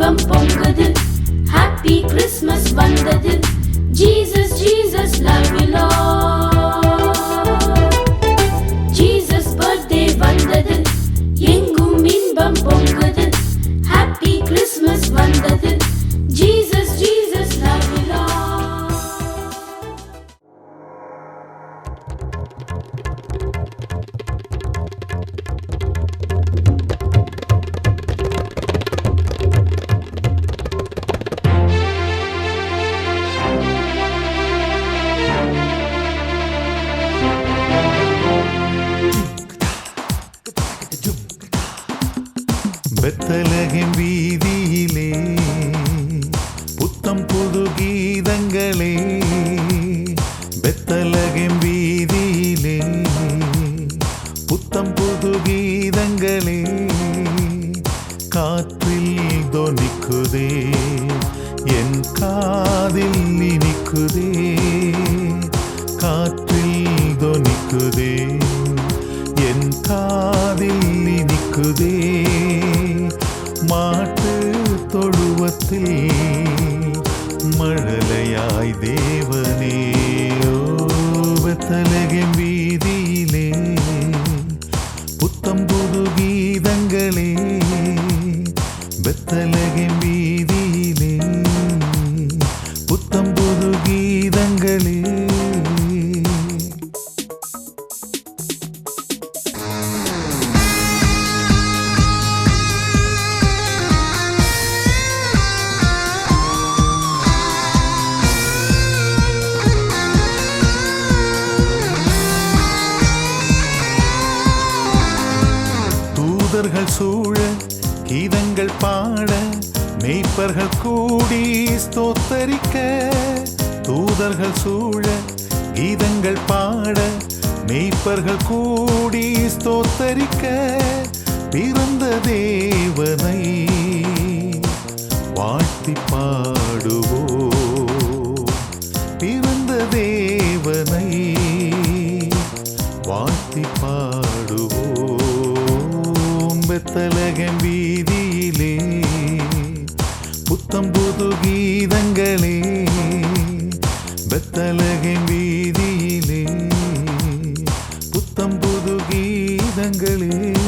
தீபம் பொங்குது. Happy Christmas வந்தது. ஜீசஸ் காதில் இனிக்குதே கீதங்களே கீதங்கள் பாட மெய்ப்பர்கள் கூடி ஸ்தோத்தரிக்க பிறந்த தேவனை வாழ்த்தி பாடுவோ பிறந்த தேவனை வாழ்த்தி பாடுவோம். பெத்தலகம் வீதியிலே புத்தம்புது கீதங்களே பெத்தலகம் வீதியிலே கீதங்களே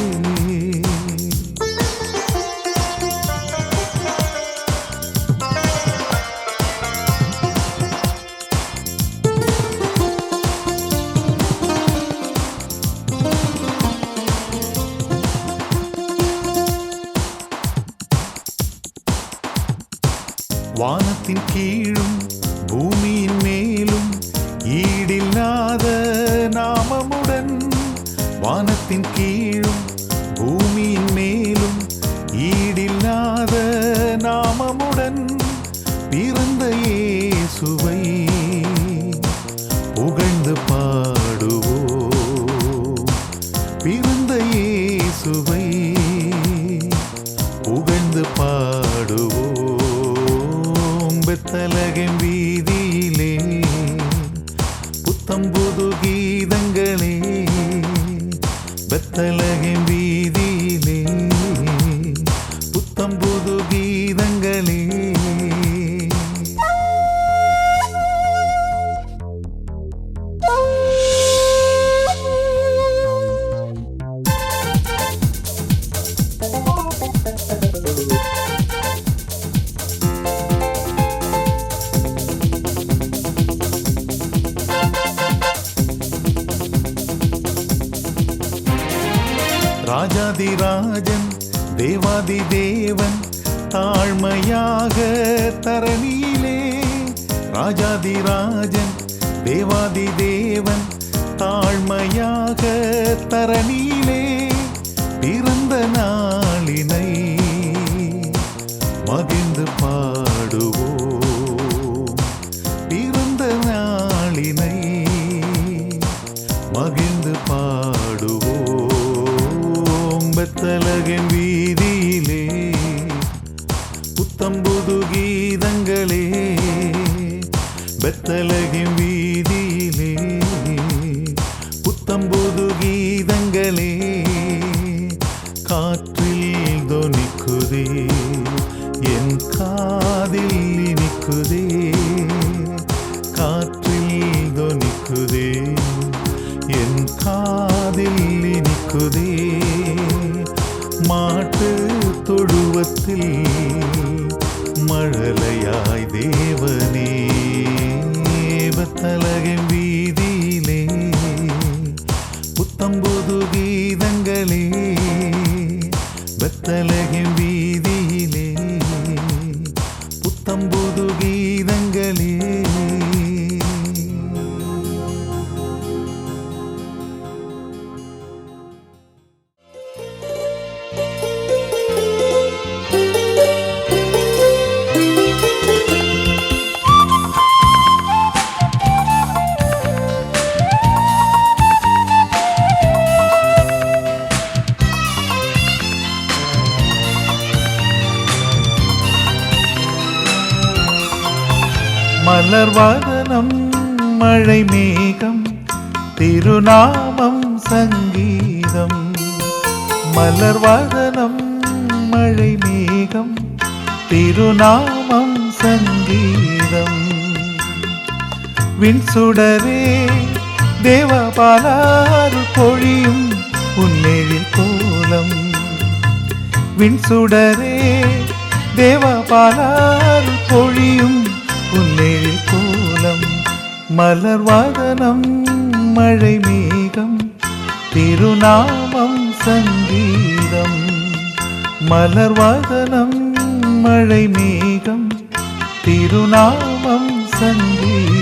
வானத்தின் கீழும் பூமியின் மேலும் ஈடில்லாத நாமமுடன் பிறந்த இயேசுவை புத்தலகம் வீதியிலே புத்தம் புது கீதங்களே. ராஜன் தேவாதி தேவன் தாழ்மையாக தரணியிலே. ராஜாதி ராஜன் தேவாதி தேவன் தாழ்மையாக தரணியிலே. பிறந்த நாளினை மகிழ்ந்து பார். புத்தலகின் வீதியிலே புத்தம்புது கீதங்களே பெத்தலகின் வீதியிலே புத்தம்புது கீதங்களே காற்றில் தொனிக்குதே என் காதில் தொழுவத்தில் மழலையாய் தேவனே பத்தலகம் வீதியிலே புத்தம்புது கீதங்களே பத்தலகம் வீதியிலே புத்தம்புது கீ மலர்வதனம் மழை மேகம் திருநாமம் சங்கீதம். மலர்வாதனம் மழை மேகம் திருநாமம் சங்கீதம். விண்சுடரே தேவபாலாறு பொழியும் உன்னெழில் கோலம். விண்சுடரே தேவபாலாறு பொழியும் மலர்வாதனம் மழை மேகம் திருநாமம் சங்கீதம். மலர்வாதனம் மழை மேகம் திருநாமம் சங்கீதம்.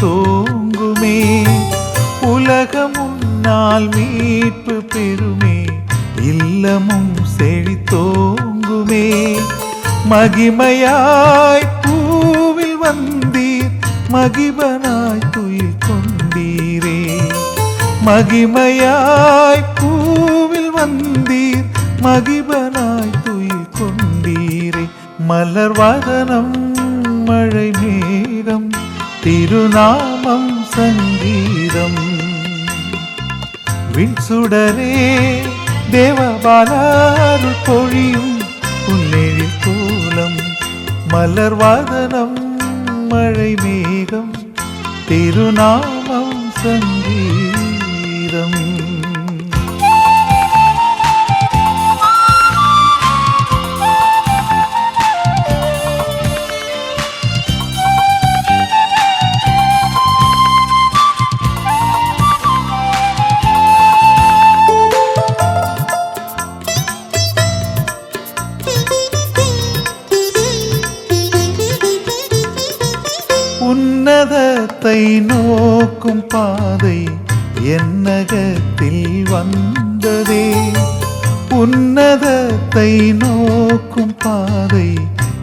தோங்குமே. உலகம் உன்னால் மீட்பு பெருமே இல்லமும் செழித்தோங்குமே மகிமையாய் பூவில் வந்தீர். மகிபனாய் துயில் கொண்டீரே. மகிமையாய் பூவில் வந்தீர். மகிபனாய் துயில் கொண்டீரே. மலர்வதனம் மழை மே திருநாமம் சங்கீதம். விண்சுடரே தேவபாலாறு பொழியும் உன்னெழில் கோலம் மலர்வாதனம் மழை மேகம் திருநாமம் சங்கீதம். உன்னதத்தை நோக்கும் பாதை என்னகத்தில் வந்ததே. உன்னதத்தை நோக்கும் பாதை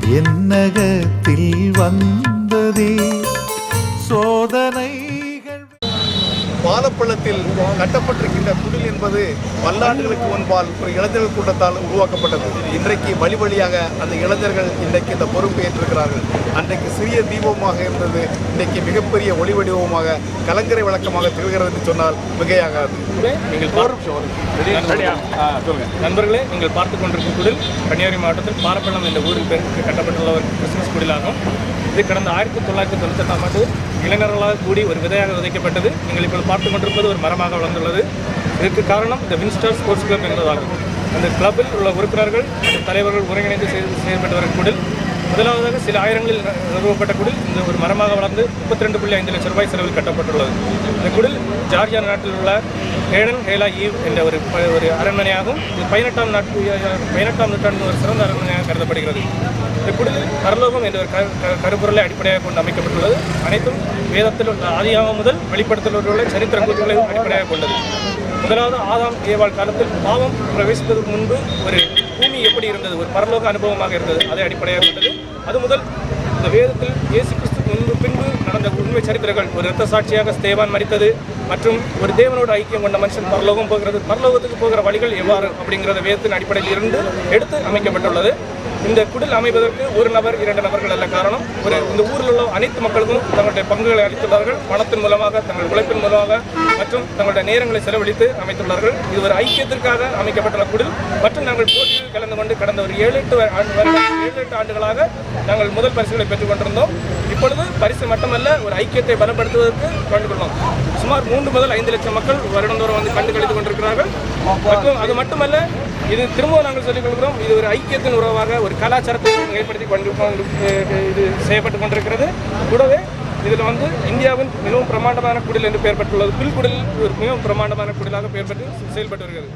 என்னகத்தில் வந்ததே. பாலப்பள்ளத்தில் கட்டப்பட்டிருக்கின்ற குடில் என்பது பல்லாண்டுகளுக்கு முன்பால் ஒரு இளைஞர்கள் கூட்டத்தால் உருவாக்கப்பட்டது. இன்றைக்கு வழி வழியாக அந்த இளைஞர்கள் இன்றைக்கு இந்த பொறுப்பை ஏற்றிருக்கிறார்கள். அன்றைக்கு சிறிய தீபமாக இருந்தது இன்றைக்கு மிகப்பெரிய ஒளி வடிவமாக கலங்கரை விளக்கமாக திகழ்கிறது என்று சொன்னால் மிகையாகாது. நண்பர்களே நீங்கள் பார்த்து கொண்டிருக்கும் குடில் கன்னியாகுமரி மாவட்டத்தில் பாரப்பள்ளம் என்ற ஊரில் கட்டப்பட்டுள்ள ஒரு கிறிஸ்துமஸ் குடிலாகும். இது கடந்த ஆயிரத்தி தொள்ளாயிரத்தி தொண்ணூத்தெட்டாம் ஆண்டு இளைஞர்களாக கூடி ஒரு விதையாக விதைக்கப்பட்டது. நீங்கள் இப்போது பார்த்து கொண்டிருப்பது ஒரு மரமாக வளர்ந்துள்ளது. இதற்கு காரணம் இந்த வின்ஸ்டர் ஸ்போர்ட்ஸ் கிளப் என்பதாகும். அந்த கிளப்பில் உள்ள உறுப்பினர்கள் மற்றும் தலைவர்கள் ஒருங்கிணைந்து செய்து செயல்பட்டு வரும் குடில் முதலாவதாக சில ஆயிரங்களில் நிறுவப்பட்ட குடில் இந்த ஒரு மரமாக வளர்ந்து முப்பத்தி ரெண்டு புள்ளி ஐந்து லட்சம் ரூபாய் செலவில் கட்டப்பட்டுள்ளது. இந்த குடில் ஜார்ஜியா நாட்டில் உள்ள ஹேடன் ஹேலா ஈவ் என்ற ஒரு ப- ஒரு அரண்மனையாகும். இது பதினெட்டாம் நாட்டு பதினெட்டாம் நூற்றாண்டு ஒரு சிறந்த அரண்மனையாக கருதப்படுகிறது. இந்த பரலோகம் என்ற ஒரு க- கருப்பொருளை அடிப்படையாக கொண்டு அமைக்கப்பட்டுள்ளது. அனைத்தும் வேதத்தில் உள்ள ஆதியாகம் முதல் வெளிப்படுத்தல் உள்ள சரித்திர கூற்றுகளை அடிப்படையாக கொண்டது. முதலாவது ஆதாம் ஏவாள் காலத்தில் பாவம் பிரவேசிப்பதற்கு முன்பு ஒரு பூமி எப்படி இருந்தது? ஒரு பரலோக அனுபவமாக இருந்தது. அதை அடிப்படையாக கொண்டது. அது முதல் இந்த வேதத்தில் இயேசு கிறிஸ்து முன்பு பின்பு நடந்த உண்மை சரித்திரங்கள். ஒரு இரத்த சாட்சியாக ஸ்தேவான் மறித்தது மற்றும் ஒரு தேவனோட ஐக்கியம் கொண்ட மனுஷன் பரலோகம் போகிறது பரலோகத்துக்கு போகிற வழிகள் எவ்வாறு அப்படிங்கிறத வேதத்தின் அடிப்படையில் இருந்து எடுத்து அமைக்கப்பட்டுள்ளது. இந்த குடில் அமைப்பதற்கு ஒரு நபர் இரண்டு நபர்கள் அல்ல. காரணம் ஒரு இந்த ஊரில் உள்ள அனைத்து மக்களுக்கும் தங்களுடைய பங்குகளை அளித்துள்ளார்கள். பணத்தின் மூலமாக தங்கள் உழைப்பின் மூலமாக மற்றும் தங்களுடைய நேரங்களை செலவழித்து அமைத்துள்ளார்கள். இது ஒரு ஐக்கியத்திற்காக அமைக்கப்பட்டுள்ள குடில். மற்றும் நாங்கள் போட்டியில் கலந்து கொண்டு கடந்த ஒரு ஏழு எட்டு ஆண்டு ஏழு எட்டு ஆண்டுகளாக நாங்கள் முதல் பரிசுகளை பெற்றுக் கொண்டிருந்தோம். இப்பொழுது பரிசு மட்டுமல்ல ஒரு ஐக்கியத்தை பலப்படுத்துவதற்கு கண்டுகொள்ளோம் சுமார் மூன்று முதல் ஐந்து லட்சம் மக்கள் வருடந்தோறும் வந்து கண்டு கழித்துக் கொண்டிருக்கிறார்கள். மற்றும் அது மட்டுமல்ல இது திரும்பவும் நாங்கள் சொல்லிக் கொள்கிறோம் இது ஒரு ஐக்கியத்தின் உறவாக ஒரு கலாச்சாரத்தை ஏற்படுத்தி கொண்டு இது செய்யப்பட்டு கொண்டிருக்கிறது. கூடவே இதில் வந்து இந்தியாவின் மிகவும் பிரமாண்டமான குடில் என்று பெயர் பெற்றுள்ளது. புல் குடில் ஒரு மிகவும் பிரமாண்டமான குடிலாக பெயர் பெற்று செயல்பட்டு வருகிறது.